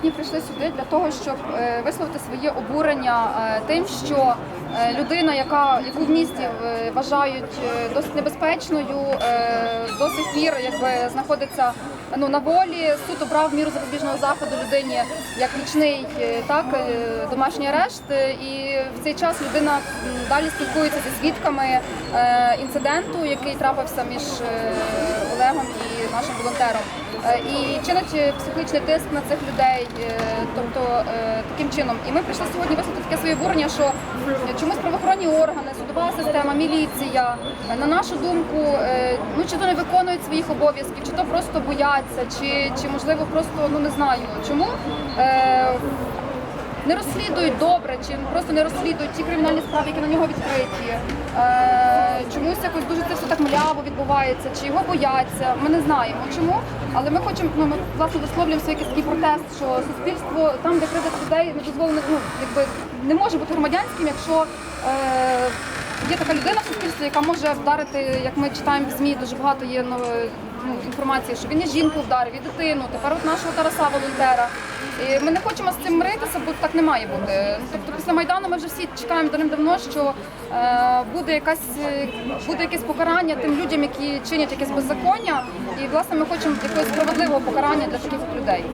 сьогодні прийшли сюди для того, щоб е, висловити своє обурення е, тим, що е, людина, яка яку в місті вважають досить небезпечною, до сих пір якби знаходиться ну на волі. Суд обрав міру запобіжного заходу людині як нічний е, так домашній арешт. І в цей час людина далі спілкується зі свідками інциденту, який трапився між Олегом і нашим волонтером. Е, І чинить е, психологічний тиск на цих людей, е, тобто таким чином. І ми прийшли сьогодні висловити таке своє обурення, що чомусь правоохоронні органи, судова система, міліція, на нашу думку, ну чи то не виконують своїх обов'язків, чи то просто бояться, чи, чи можливо просто ну не знаю чому. Не розслідують добре, чи просто не розслідують ті кримінальні справи, які на нього відкриті. Чомусь якось дуже так мляво відбувається, чи його бояться. Ми не знаємо чому. Але ми хочемо, ну ми власне висловлюємо свій якийсь такий протест, що суспільство там, де криза людей, не дозволено, ну якби не може бути громадянським, якщо е, є така людина в суспільстві, яка може вдарити, як ми читаємо в ЗМІ, дуже багато є ну, ну, інформації, що він і жінку вдарив, і дитину. Тепер от нашого Тараса волонтера. І ми не хочемо з цим миритися, бо так не має бути. Тобто після майдану ми вже всі чекаємо давним-давно, що е, буде якась е, буде якесь покарання тим людям, які чинять якесь беззаконня. І власне ми хочемо якогось справедливого покарання для таких людей.